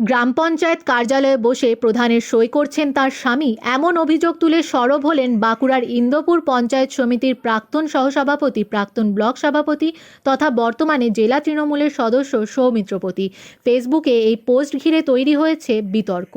গ্রাম পঞ্চায়েত কার্যালয়ে বসে প্রধানের সই করছেন তার স্বামী। এমন অভিযোগ তুলে সরব হলেন বাঁকুড়ার ইন্দোপুর পঞ্চায়েত সমিতির প্রাক্তন সহসভাপতি, প্রাক্তন ব্লক সভাপতি তথা বর্তমানে জেলা তৃণমূলের সদস্য সৌমিত্রপতি। ফেসবুকে এই পোস্ট ঘিরে তৈরি হয়েছে বিতর্ক।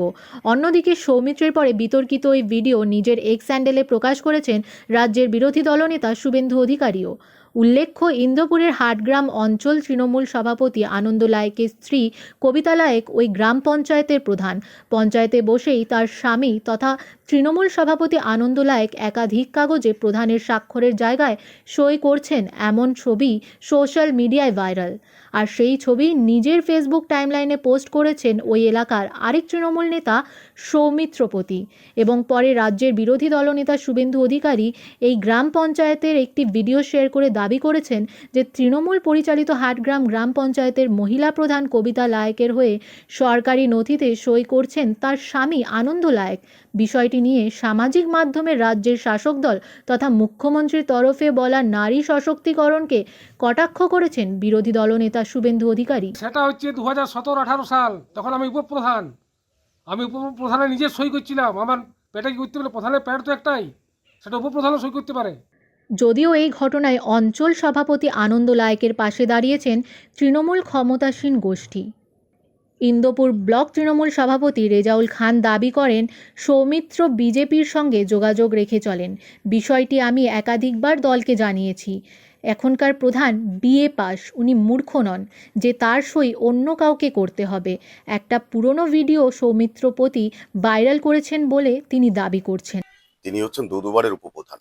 অন্যদিকে সৌমিত্রের পরে বিতর্কিত ওই ভিডিও নিজের এক্স স্যান্ডেলে প্রকাশ করেছেন রাজ্যের বিরোধী দলনেতা শুভেন্দু অধিকারীও। উল্লেখ্য ইন্দোপুরের হাটগ্রাম অঞ্চল তৃণমূল সভাপতি আনন্দ লায়েকের স্ত্রী কবিতা লায়েক ওই গ্রাম পঞ্চায়েতের প্রধান। পঞ্চায়েতে বসেই তার স্বামী তথা তৃণমূল সভাপতি আনন্দ লায়েক একাধিক কাগজে প্রধানের স্বাক্ষরের জায়গায় সই করছেন এমন ছবি সোশ্যাল মিডিয়ায় ভাইরাল। আর সেই ছবি নিজের ফেসবুক টাইমলাইনে পোস্ট করেছেন ওই এলাকার আরেক তৃণমূল নেতা সৌমিত্রপতি এবং পরে রাজ্যের বিরোধী দলনেতা শুভেন্দু অধিকারী এই গ্রাম পঞ্চায়েতের একটি ভিডিও শেয়ার করে দাবি করেছেন যে তৃণমূল পরিচালিত হাটগ্রাম গ্রাম পঞ্চায়েতের মহিলা প্রধান কবিতা লায়েকের হয়ে সরকারি নথিতে সই করছেন তার স্বামী আনন্দ লায়ক। বিষয়টি নিয়ে সামাজিক মাধ্যমে রাজ্যের শাসক দল তথা মুখ্যমন্ত্রীর তরফে বলা নারী সশক্তিকরণকে কটাক্ষ করেছেন বিরোধী দলনেতা শুভেন্দু অধিকারী। সেটা হচ্ছে দু হাজার সতেরো আঠারো সাল, তখন আমি উপপ্রধান। আমি উপপ্রধানে নিজে সই করছিলাম। আমার পেটে কি করতে পারে প্রধানের প্যাড তো একটাই। সেটা উপপ্রধানও সই করতে পারে। যদিও এই ঘটনায় অঞ্চল সভাপতি আনন্দ লায়েকের পাশে দাঁড়িয়েছেন তৃণমূল ক্ষমতাসীন গোষ্ঠী। ইন্দোপুর ব্লক তৃণমূল সভাপতি রেজাউল খান দাবি করেন, সৌমিত্র বিজেপির সঙ্গে যোগাযোগ রেখে চলেন। বিষয়টি আমি একাধিকবার দলকে জানিয়েছি। এখনকার প্রধান বিএ পাস, উনি মূর্খ নন, যে তার সই অন্য কাউকে করতে হবে। একটা পুরনো ভিডিও সৌমিত্রপতি ভাইরাল করেছেন বলে তিনি দাবি করছেন। তিনি হচ্ছেন দু দুবারের উপপ্রধান।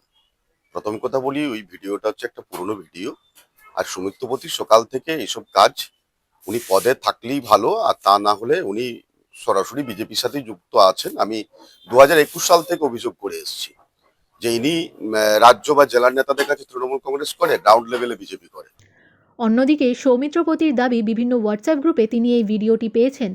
প্রথম কথা বলি, ওই ভিডিওটা হচ্ছে একটা পুরনো ভিডিও। আর সুমিত্রপতি সকাল থেকে এইসব কাজ উনি পদে থাকলেই ভালো, আর তা না হলে উনি সরাসরি বিজেপির সাথে যুক্ত আছেন। আমি দু হাজার একুশ সাল থেকে অভিযোগ করে এসেছি যে ইনি রাজ্য বা জেলার নেতাদের কাছে তৃণমূল কংগ্রেস করে গ্রাউন্ড লেভেলে বিজেপি করে। অন্যদিকে সৌমিত্রপতির দাবি বিভিন্ন হোয়াটসঅ্যাপ গ্রুপে তিনি এই ভিডিওটি পেয়েছেন।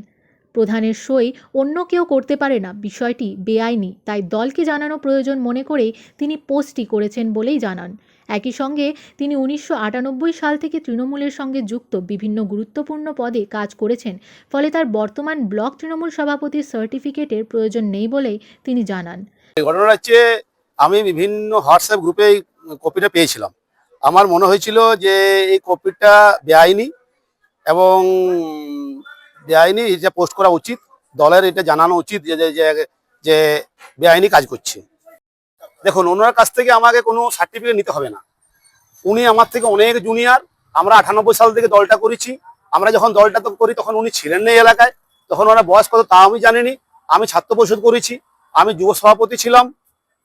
প্রধানের সই অন্য কেউ করতে পারে না। বিষয়টি বেআইনি, তাই দলকে জানানো প্রয়োজন মনে করেই তিনি পোস্টটি করেছেন বলেই জানান। একই সঙ্গে তিনি উনিশশো আটানব্বই সাল থেকে তৃণমূলের সঙ্গে যুক্ত, বিভিন্ন গুরুত্বপূর্ণ পদে কাজ করেছেন, ফলে তার বর্তমান ব্লক তৃণমূল সভাপতির সার্টিফিকেটের প্রয়োজন নেই বলেই তিনি জানান। ঘটনা হচ্ছে আমি বিভিন্ন হোয়াটসঅ্যাপ গ্রুপে এই কপিটা পেয়েছিলাম। আমার মনে হয়েছিল যে এই কপিটা বেআইনি এবং বেআইনি এটা পোস্ট করা উচিত। দলের এটা জানানো উচিত যে, যে- বেআইনি কাজ করছে। দেখুন, ওনার কাছ থেকে আমাকে কোনো সার্টিফিকেট নিতে হবে না। উনি আমার থেকে অনেক জুনিয়র আমরা আটানব্বই সাল থেকে দলটা করেছি। আমরা যখন দলটা তো করি, তখন উনি ছিলেন না এলাকায়। তখন ওনার বয়স কত তা আমি জানিনি। আমি ছাত্র পরিষদ করেছি। আমি যুব সভাপতি ছিলাম।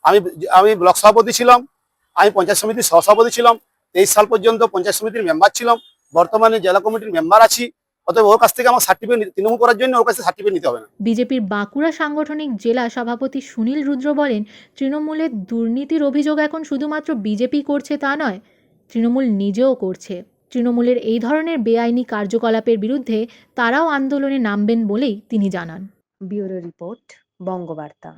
আমি আমি ব্লক সভাপতি ছিলাম। আমি পঞ্চায়েত সমিতির সহসভাপতি ছিলাম। তেইশ সাল পর্যন্ত পঞ্চায়েত সমিতির মেম্বার ছিলাম। বর্তমানে জেলা কমিটির মেম্বার আছি। অতএব ওর কাছ থেকে আমার সার্টিফিকেট তৃণমূল করার জন্য ওর কাছে সার্টিফিকেট নিতে হবে না। বিজেপির বাঁকুড়া সাংগঠনিক জেলা সভাপতি সুনীল রুদ্র বলেন তৃণমূলের দুর্নীতির অভিযোগ এখন শুধুমাত্র বিজেপি করছে তা নয় তৃণমূল নিজেও করছে। তৃণমূলের এই ধরনের বেআইনি কার্যকলাপের বিরুদ্ধে তারাও আন্দোলনে নামবেন বলেই তিনি জানান। Bureau report Bangabarta.